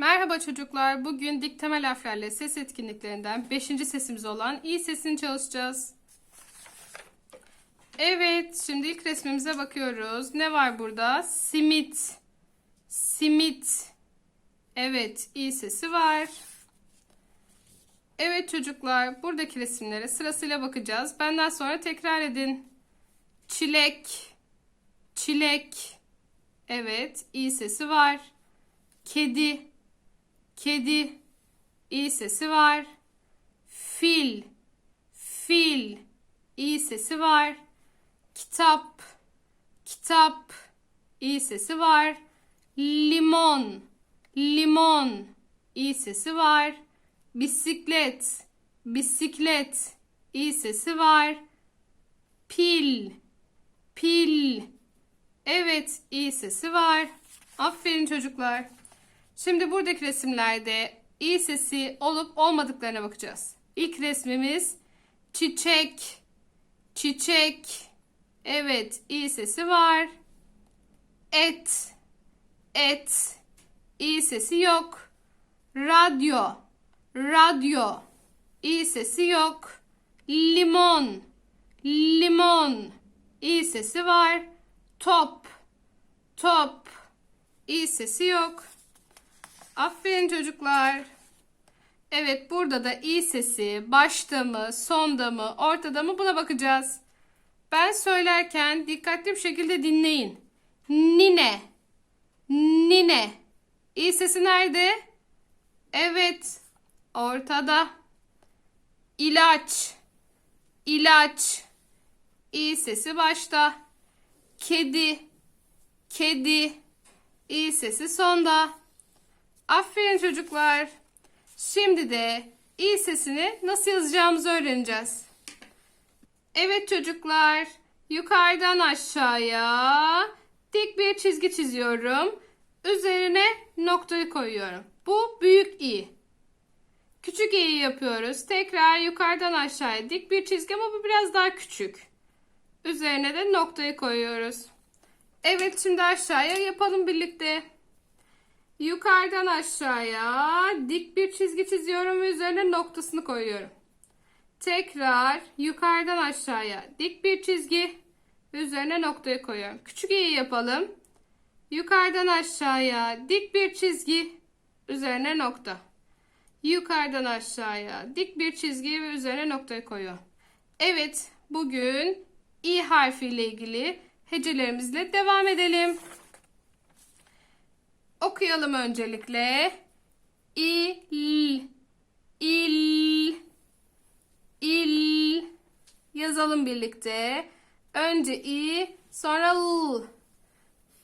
Merhaba çocuklar. Bugün dik temel harflerle ses etkinliklerinden 5. sesimiz olan i sesini çalışacağız. Evet, şimdi ilk resmimize bakıyoruz. Ne var burada? Simit. Simit. Evet, i sesi var. Evet çocuklar, buradaki resimlere sırasıyla bakacağız. Benden sonra tekrar edin. Çilek. Çilek. Evet, i sesi var. Kedi. Kedi. İ sesi var. Fil. Fil. İ sesi var. Kitap. Kitap. İ sesi var. Limon. Limon. İ sesi var. Bisiklet. Bisiklet. İ sesi var. Pil. Pil. Evet, i sesi var. Aferin çocuklar. Şimdi buradaki resimlerde i sesi olup olmadıklarına bakacağız. İlk resmimiz çiçek. Çiçek. Evet, i sesi var. Et. Et. i sesi yok. Radyo. Radyo. i sesi yok. Limon. Limon. i sesi var. Top. Top. i sesi yok. Aferin çocuklar. Evet burada da i sesi başta mı, sonda mı, ortada mı buna bakacağız. Ben söylerken dikkatli bir şekilde dinleyin. Nine. Nine. İ sesi nerede? Evet. Ortada. İlaç. İlaç. İ sesi başta. Kedi. Kedi. İ sesi sonda. Aferin çocuklar. Şimdi de i sesini nasıl yazacağımızı öğreneceğiz. Evet çocuklar. Yukarıdan aşağıya dik bir çizgi çiziyorum. Üzerine noktayı koyuyorum. Bu büyük i. Küçük i'yi yapıyoruz. Tekrar yukarıdan aşağıya dik bir çizgi ama bu biraz daha küçük. Üzerine de noktayı koyuyoruz. Evet şimdi aşağıya yapalım birlikte. Yukarıdan aşağıya dik bir çizgi çiziyorum ve üzerine noktasını koyuyorum. Tekrar yukarıdan aşağıya dik bir çizgi üzerine noktayı koyuyorum. Küçük i'yi yapalım. Yukarıdan aşağıya dik bir çizgi üzerine nokta. Yukarıdan aşağıya dik bir çizgi ve üzerine noktayı koyuyorum. Evet, bugün i harfiyle ilgili hecelerimizle devam edelim. Okuyalım öncelikle. İl, il, il. Yazalım birlikte. Önce i, sonra l.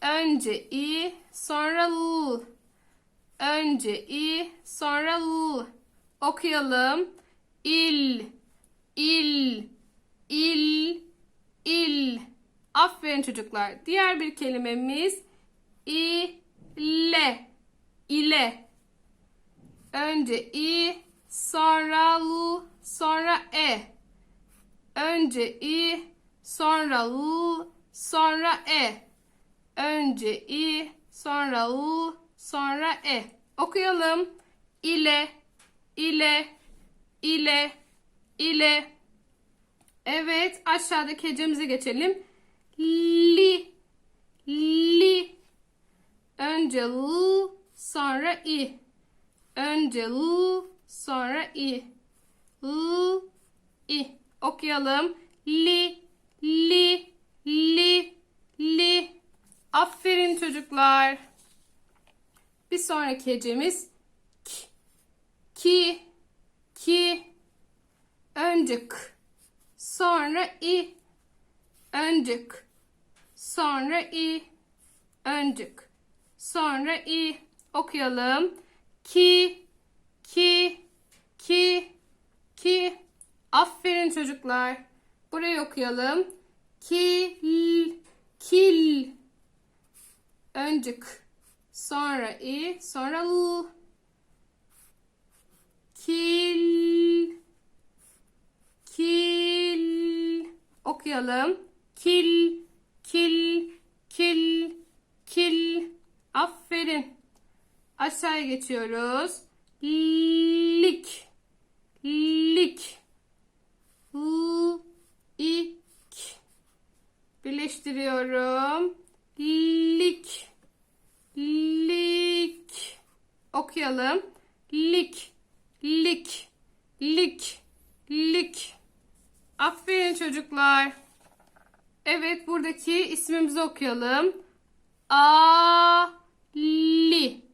Önce i, sonra l. Önce i, sonra l. Okuyalım. İl, il, il, il. Aferin çocuklar. Diğer bir kelimemiz i, le ile. Önce i sonra l sonra e. Önce i sonra l sonra e. Önce i sonra l sonra e. Okuyalım. İle ile ile ile. Evet aşağıdaki hecemize geçelim. Li li Önce l, sonra i. Önce l, sonra i. L, i. Okuyalım. Li, li, li, li. Aferin çocuklar. Bir sonraki hecemiz k. Ki, ki. Önce k, sonra i. Önce k, sonra i. Önce k, Sonra i okuyalım. Ki, ki, ki, ki. Aferin çocuklar. Burayı okuyalım. Kil, kil. Önce k, sonra i, sonra l. Kil, kil. Okuyalım. Kil, kil, kil, kil. Aferin. Aşağıya geçiyoruz. Lik. Lik. L, ik. Birleştiriyorum. Lik. Lik. Okuyalım. Lik. Lik. Lik. Lik. Aferin çocuklar. Evet buradaki ismimizi okuyalım. Ali.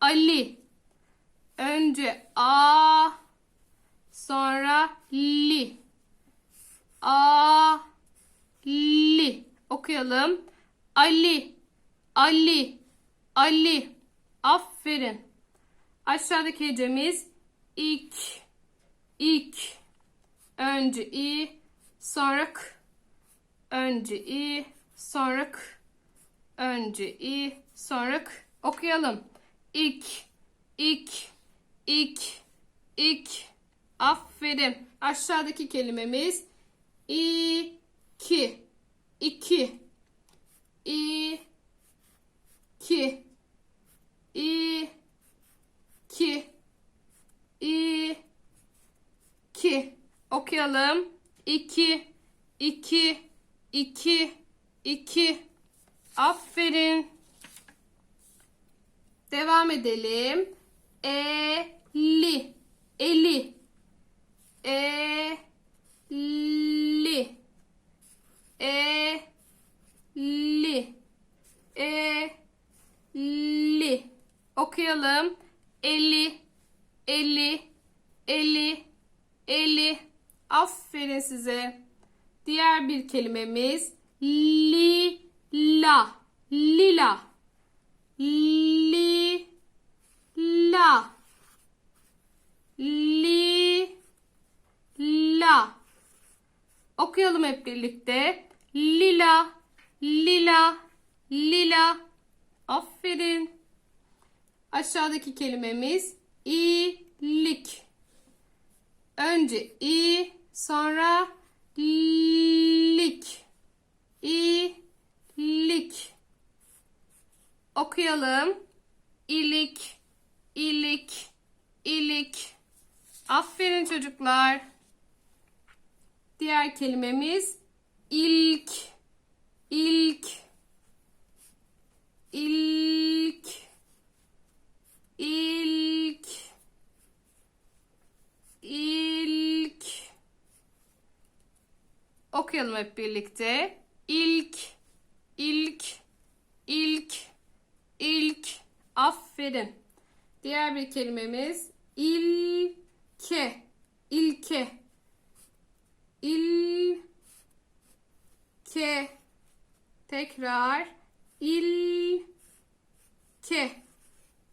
Ali. Önce A sonra li. A li. Okuyalım. Ali. Ali. Ali. Aferin. Aşağıdaki hecemiz ik. Ik. Önce i, sonra k. Önce i, sonra k. Önce i, sonra k. Okuyalım. İk, ik, ik, ik. Aferin. Aşağıdaki kelimemiz iki, iki, i, ki, i, ki, i, ki. Okuyalım. İki, iki, iki, iki. Aferin. Devam edelim. Eli, eli, e, li, e, li, e, li. Okuyalım. Eli, eli, eli, eli. Aferin size. Diğer bir kelimemiz lila. Lila. Li la. Li la. Okuyalım hep birlikte. Lila, lila, lila. Aferin. Aşağıdaki kelimemiz iyilik. Önce i, sonra lik. İlik. Okuyalım. İlik, ilik, ilik. Aferin çocuklar. Diğer kelimemiz ilk, ilk, ilk, ilk, ilk. Okuyalım hep birlikte. İlk, ilk, ilk, ilk. Aferin. Diğer bir kelimemiz ilke. İlke. İlke. Tekrar ilke.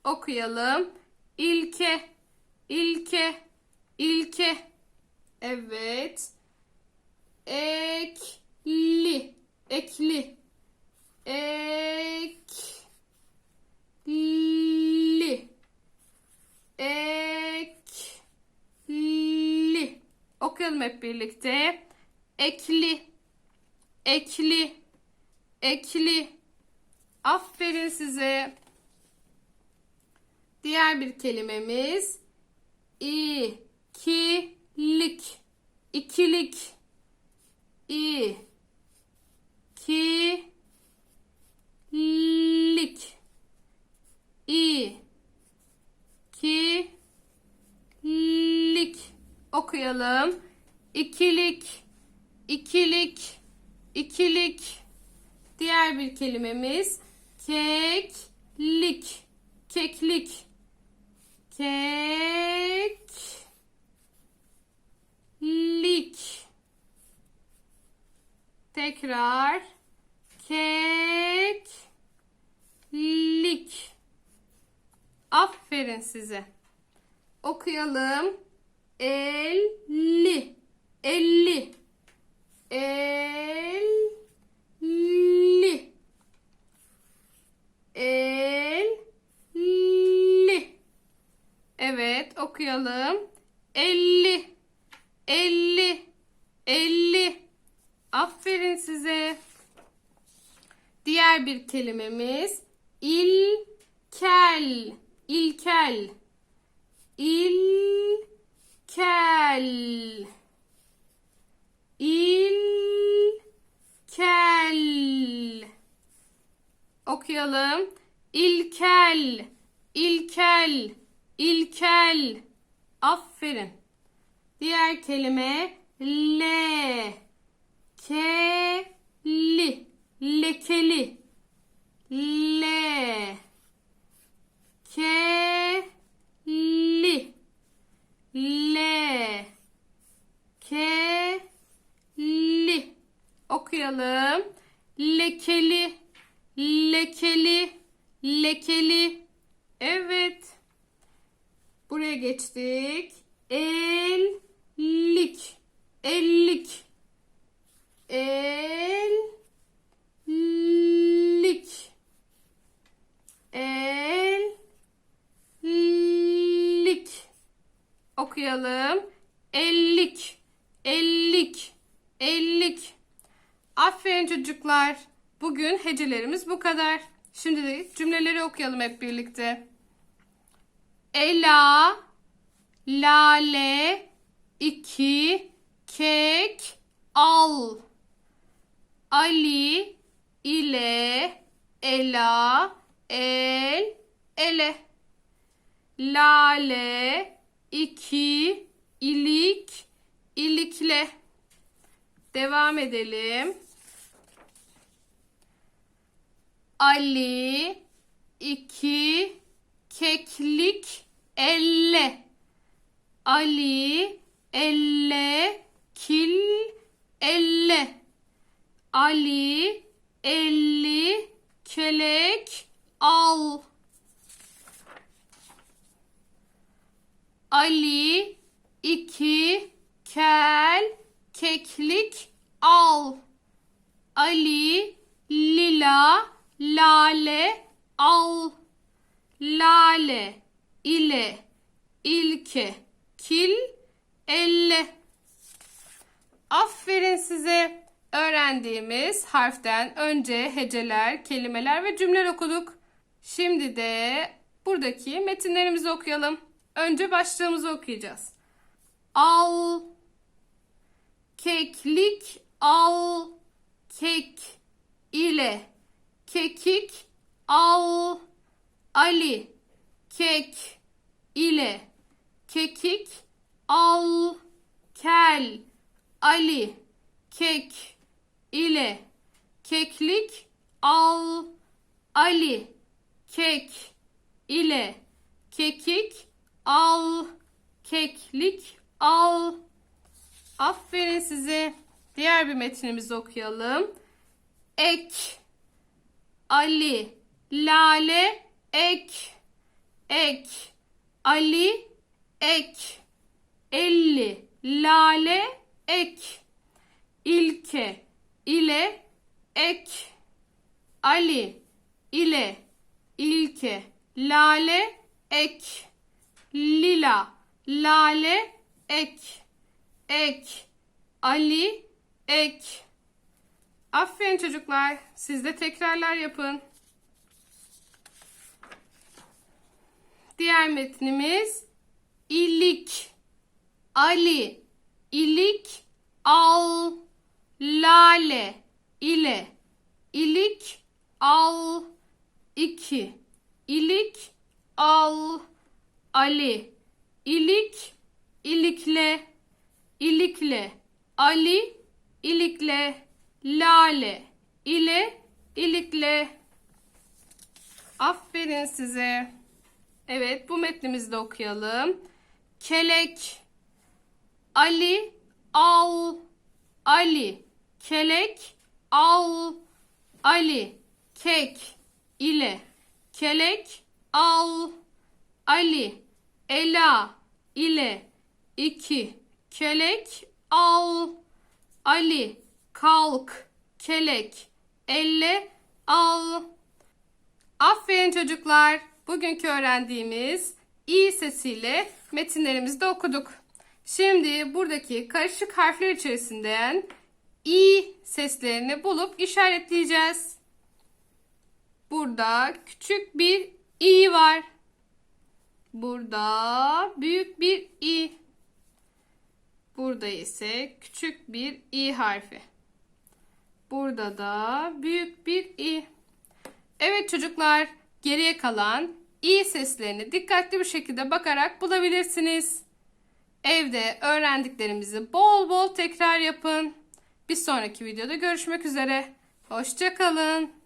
Okuyalım. İlke. İlke. Evet. Ekli. Ekli. Ek li ekli okuyalım hep birlikte ekli ekli ekli aferin size bir kelimemiz ikilik. İkilik. İ ki lik i ki lik okuyalım. İkilik, ikilik, ikilik. Diğer bir kelimemiz keklik, keklik, kek, lik. Tekrar kek, lik. Aferin size. Okuyalım. Elli. Elli. Elli. Elli. Evet okuyalım. Elli. Elli. Elli. Aferin size. Diğer bir kelimemiz ilkel. ilkel, ilkel, ilkel. Okuyalım. İlkel, ilkel, ilkel. Aferin. Diğer kelime le, keli, lekeli, le, keli, le, keli. Okuyalım. Lekeli, lekeli, lekeli. Evet. Buraya geçtik. Ellik. Ellik. Ellik. Ellik. Okuyalım. Ellik. Ellik. Ellik. Aferin çocuklar. Bugün hecelerimiz bu kadar. Şimdi de cümleleri okuyalım hep birlikte. Ela, lale, iki, kek, al. Ali ile Ela, el, ele. Lale, iki, ilik, ilikle. Devam edelim. Ali, iki, keklik, elle. Ali, elle, kil, elle. Ali, elli, kelek, al. Ali, iki, kel, keklik, al. Ali, lila, lale, al. Lale, ile, ilke, kil, elle. Aferin size. Öğrendiğimiz harften önce heceler, kelimeler ve cümleler okuduk. Şimdi de buradaki metinlerimizi okuyalım. Önce başlığımızı okuyacağız. Al, keklik, al, kek, ile, kekik, al, Ali, kek, ile, kekik, al, kel, Ali, kek, ile, keklik, al, Ali, kek, ile, kekik, al, keklik, al. Aferin size. Diğer bir metnimizi okuyalım. Ek, Ali, lale, ek, ek, Ali, ek, elli, lale, ek, ilke, ile, ek, Ali, ile, ilke, lale, ek, lila, lale, ek, ek, Ali, ek. Aferin çocuklar. Siz de tekrarlar yapın. Diğer metnimiz ilik, Ali, ilik, al, lale, ile, ilik, al, iki, ilik, al, Ali, ilik, ilikle, ilikle, Ali, ilikle, lale, ile, ilikle. Aferin size. Evet bu metnimizi de okuyalım. Kelek, Ali, al, Ali, kelek, al, Ali, kek, ile, kelek, al, Ali, Ela, ile, iki, kelek, al, Ali, kalk, kelek, elle, al. Aferin çocuklar. Bugünkü öğrendiğimiz i sesiyle metinlerimizi de okuduk. Şimdi buradaki karışık harfler içerisinden i seslerini bulup işaretleyeceğiz. Burada küçük bir i var. Burada büyük bir i. Burada ise küçük bir i harfi. Burada da büyük bir i. Evet çocuklar, geriye kalan i seslerini dikkatli bir şekilde bakarak bulabilirsiniz. Evde öğrendiklerimizi bol bol tekrar yapın. Bir sonraki videoda görüşmek üzere. Hoşçakalın.